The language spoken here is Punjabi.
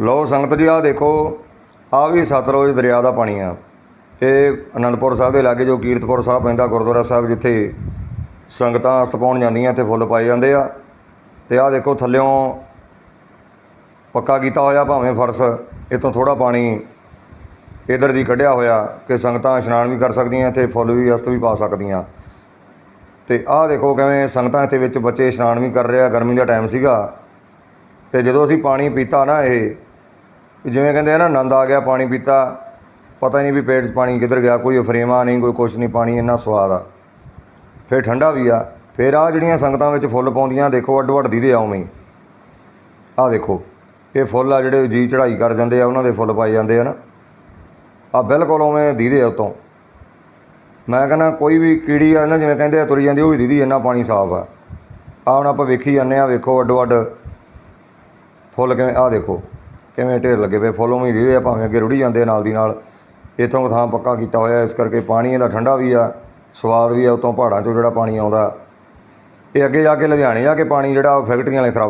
ਲਓ ਸੰਗਤ ਜੀ, ਆਹ ਦੇਖੋ ਆ ਵੀ ਸਤਲੁਜ ਦਰਿਆ ਦਾ ਪਾਣੀ ਆ। ਇਹ ਅਨੰਦਪੁਰ ਸਾਹਿਬ ਦੇ ਲਾਗੇ ਜੋ ਕੀਰਤਪੁਰ ਸਾਹਿਬ ਪੈਂਦਾ, ਗੁਰਦੁਆਰਾ ਸਾਹਿਬ ਜਿੱਥੇ ਸੰਗਤਾਂ ਸਪਾਉਣ ਜਾਂਦੀਆਂ, ਇੱਥੇ ਫੁੱਲ ਪਾਏ ਜਾਂਦੇ ਆ। ਤੇ ਆਹ ਦੇਖੋ, ਥੱਲਿਓਂ ਪੱਕਾ ਕੀਤਾ ਹੋਇਆ, ਭਾਵੇਂ ਫਰਸ਼ ਇਤੋਂ ਥੋੜਾ ਪਾਣੀ ਇਧਰ ਦੀ ਕੱਢਿਆ ਹੋਇਆ ਕਿ ਸੰਗਤਾਂ ਇਸ਼ਨਾਨ ਵੀ ਕਰ ਸਕਦੀਆਂ, ਇੱਥੇ ਫੁੱਲ ਵੀ, ਅਸਤ ਵੀ ਪਾ ਸਕਦੀਆਂ। ਤੇ ਆਹ ਦੇਖੋ ਕਿਵੇਂ ਸੰਗਤਾਂ ਇੱਥੇ ਵਿੱਚ ਬੱਚੇ ਇਸ਼ਨਾਨ ਵੀ ਕਰ ਰਿਹਾ ਗਰਮੀ ਦਾ ਟਾਈਮ ਸੀਗਾ। ਤੇ ਜਦੋਂ ਅਸੀਂ ਪਾਣੀ ਪੀਤਾ ਨਾ ਇਹ ਜਿਵੇਂ ਕਹਿੰਦੇ ਆ ਨਾ ਆਨੰਦ ਆ ਗਿਆ, ਪਾਣੀ ਪੀਤਾ, ਪਤਾ ਹੀ ਨਹੀਂ ਵੀ ਪੇਟ 'ਚ ਪਾਣੀ ਕਿੱਧਰ ਗਿਆ, ਕੋਈ ਫਰੇਮਾ ਨਹੀਂ, ਕੋਈ ਕੁਛ ਨਹੀਂ, ਪਾਣੀ ਇੰਨਾ ਸਵਾਦ ਆ। ਫਿਰ ਠੰਡਾ ਵੀ ਆ। ਫਿਰ ਆ ਜਿਹੜੀਆਂ ਸੰਗਤਾਂ ਵਿੱਚ ਫੁੱਲ ਪਾਉਂਦੀਆਂ, ਦੇਖੋ, ਅੱਡ ਵੱਡ ਦੀਦੇ ਆ ਉਵੇਂ ਹੀ ਆ ਦੇਖੋ, ਇਹ ਫੁੱਲ ਆ ਜਿਹੜੇ ਜੀ ਚੜ੍ਹਾਈ ਕਰ ਜਾਂਦੇ ਆ, ਉਹਨਾਂ ਦੇ ਫੁੱਲ ਪਾਏ ਜਾਂਦੇ ਆ ਨਾ। ਆ ਬਿਲਕੁਲ ਉਵੇਂ ਦੀਦੇ ਆ ਉਤੋਂ। ਮੈਂ ਕਹਿੰਦਾ, ਕੋਈ ਵੀ ਕੀੜੀ ਆ ਨਾ ਜਿਵੇਂ ਕਹਿੰਦੇ ਆ, ਤੁਰ ਜਾਂਦੀ, ਉਹ ਵੀ ਦੀਦੀ, ਇੰਨਾ ਪਾਣੀ ਸਾਫ਼ ਆ। ਆ ਹੁਣ ਆਪਾਂ ਵੇਖੀ ਜਾਂਦੇ ਆ, ਵੇਖੋ ਅੱਡੋ ਅੱਡ ਫੁੱਲ ਕਿਵੇਂ ਆ ਦੇਖੋ। ਕਿਵੇਂ ਢੇਰ ਲੱਗੇ ਪਏ, ਫੁੱਲ ਉਵੇਂ ਹੀ ਆ ਭਾਵੇਂ ਅੱਗੇ ਰੁੜੀ ਜਾਂਦੇ ਆ ਨਾਲ ਦੀ ਨਾਲ। ਇੱਥੋਂ ਥਾਂ ਪੱਕਾ ਕੀਤਾ ਹੋਇਆ, ਇਸ ਕਰਕੇ ਪਾਣੀ ਇਹਦਾ ਠੰਡਾ ਵੀ ਆ, ਸਵਾਦ ਵੀ ਆ, ਉੱਤੋਂ ਪਹਾੜਾਂ ਚੋਂ ਜਿਹੜਾ ਪਾਣੀ ਆਉਂਦਾ। ਇਹ ਅੱਗੇ ਜਾ ਕੇ ਲੁਧਿਆਣੇ ਜਾ ਕੇ ਪਾਣੀ ਜਿਹੜਾ ਫੈਕਟਰੀਆਂ ਵਾਲੇ ਖਰਾਬ